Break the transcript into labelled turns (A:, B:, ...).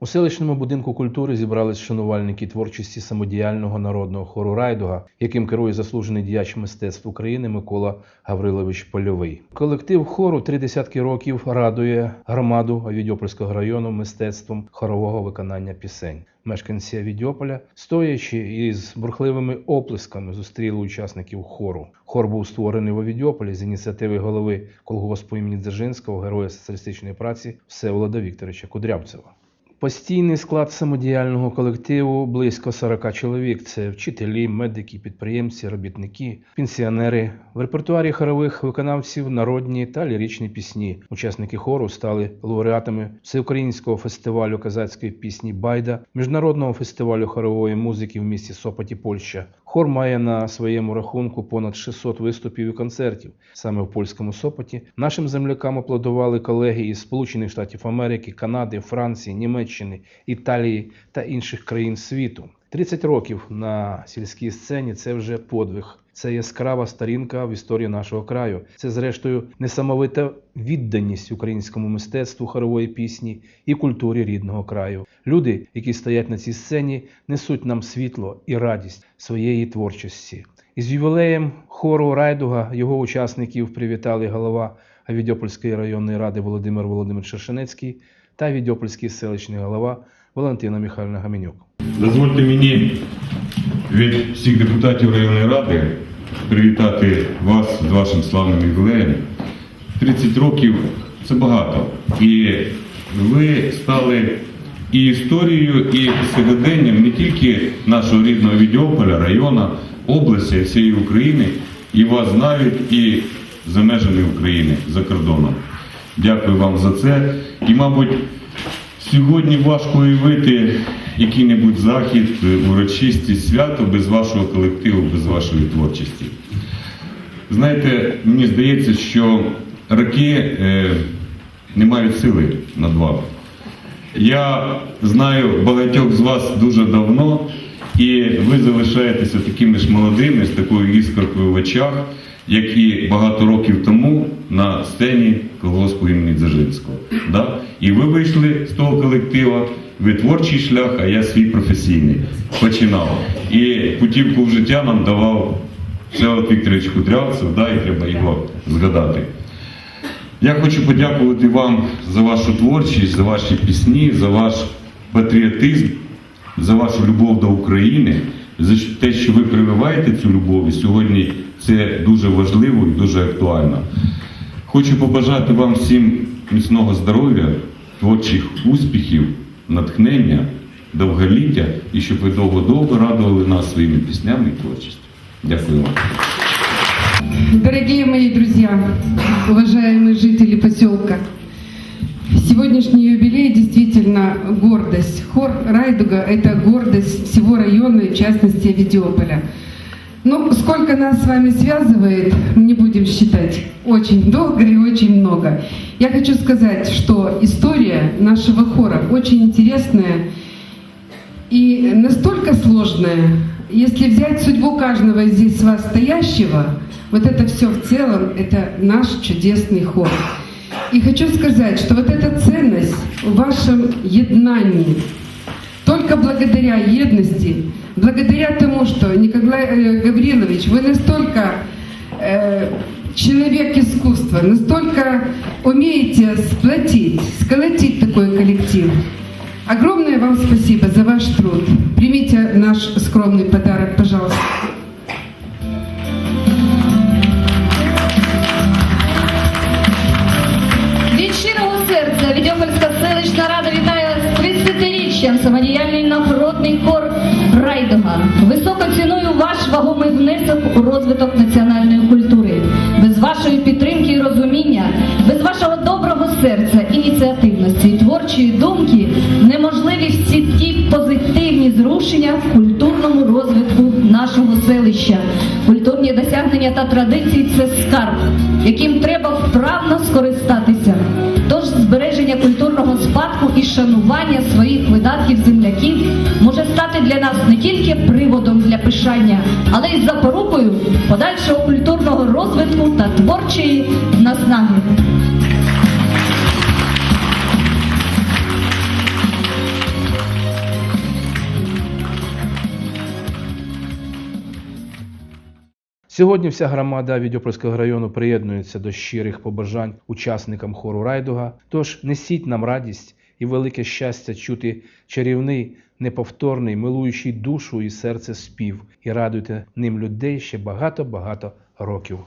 A: У селищному будинку культури зібрались шанувальники творчості самодіяльного народного хору Райдуга, яким керує заслужений діяч мистецтв України Микола Гаврилович Польовий. Колектив хору три десятки років радує громаду Авідьопольського району мистецтвом хорового виконання пісень. Мешканці Авідьополя, стоячи із бурхливими оплесками, зустріли учасників хору. Хор був створений в Авідьополі з ініціативи голови колгоспу імені Дзержинського, героя соціалістичної праці Всеволода Вікторовича Кудрявцева. Постійний склад самодіяльного колективу близько 40 чоловік. Це вчителі, медики, підприємці, робітники, пенсіонери. В репертуарі хорових виконавців народні та ліричні пісні. Учасники хору стали лауреатами всеукраїнського фестивалю казацької пісні Байда, міжнародного фестивалю хорової музики в місті Сопоті, Польща. Хор має на своєму рахунку понад 600 виступів і концертів. Саме в польському Сопоті нашим землякам аплодували колеги із Сполучених Штатів Америки, Канади, Франції, Німеччини, Італії та інших країн світу. 30 років на сільській сцені це вже подвиг. Це яскрава сторінка в історії нашого краю. Це, зрештою, несамовита відданість українському мистецтву хорової пісні і культурі рідного краю. Люди, які стоять на цій сцені, несуть нам світло і радість своєї творчості. Із ювілеєм хору Райдуга його учасників привітали голова Авідьопольської районної ради Володимир Володимир Шершенецький та Відьопольський селищний голова Валентина Михайлівна Гаменюк.
B: Дозвольте мені від всіх депутатів районної ради привітати вас з вашим славним ювілеєм. 30 років це багато. І ви стали і історією, і сьогоденням не тільки нашого рідного Відьополя, району, області, всієї України. І вас знають і за межами України, за кордоном. Дякую вам за це. І, мабуть, Сьогодні важко уявити який-небудь захід, урочистість, свято без вашого колективу, без вашої творчості. Знаєте, мені здається, що роки е, не мають сили над вами. Я знаю багатьох з вас дуже давно, і ви залишаєтеся такими ж молодими, з такою іскоркою в очах, як і багато років тому на сцені колгоспу імені Дзержинського. Да? І ви вийшли з того колектива, ви творчий шлях, а я свій професійний починав. І путівку в життя нам давав Всеволод Вікторович Кудрявцев, да, і треба його згадати. Я хочу подякувати вам за вашу творчість, за ваші пісні, за ваш патріотизм, за вашу любов до України, за те, що ви прививаєте цю любов. І сьогодні це дуже важливо і дуже актуально. Хочу побажати вам всім міцного здоров'я, творчих успіхів, натхнення, довголіття і щоб ви довго-довго радували нас своїми піснями і творчістю. Дякую вам.
C: Дорогие мои друзья, уважаемые жители поселка, сегодняшний юбилей действительно гордость. Хор Райдуга – это гордость всего района, и в частности Авидиополя. Ну, сколько нас с вами связывает, не будем считать, очень долго и очень много. Я хочу сказать, что история нашего хора очень интересная и настолько сложная. Если взять судьбу каждого здесь вас стоящего, вот это все в целом, это наш чудесный хор. И хочу сказать, что вот эта ценность в вашем еднании, только благодаря едности, благодаря тому, что Николай э, Гаврилович, вы настолько э, человек искусства, настолько умеете сплотить, сколотить такой коллектив. Огромное вам спасибо за ваш труд. Примите наш скромный подарок, пожалуйста.
D: 30-річчям самодіяльний народний хор Райдуга. Високо ціную ваш вагомий внесок у розвиток національної культури. Без вашої підтримки і розуміння, без вашого доброго серця, ініціативності і творчої думки неможливі всі ті позитивні зрушення в культурному розвитку нашого селища. Культурні досягнення та традиції це скарб, яким треба вправно скористатися вшанування своїх видатків земляків може стати для нас не тільки приводом для пишання, але й запорукою подальшого культурного розвитку та творчої наснаги.
A: Сьогодні вся громада Відьопольського району приєднується до щирих побажань учасникам хору райдуга. Тож несіть нам радість і велике щастя чути чарівний, неповторний, милуючий душу і серце спів, і радуйте ним людей ще багато-багато років.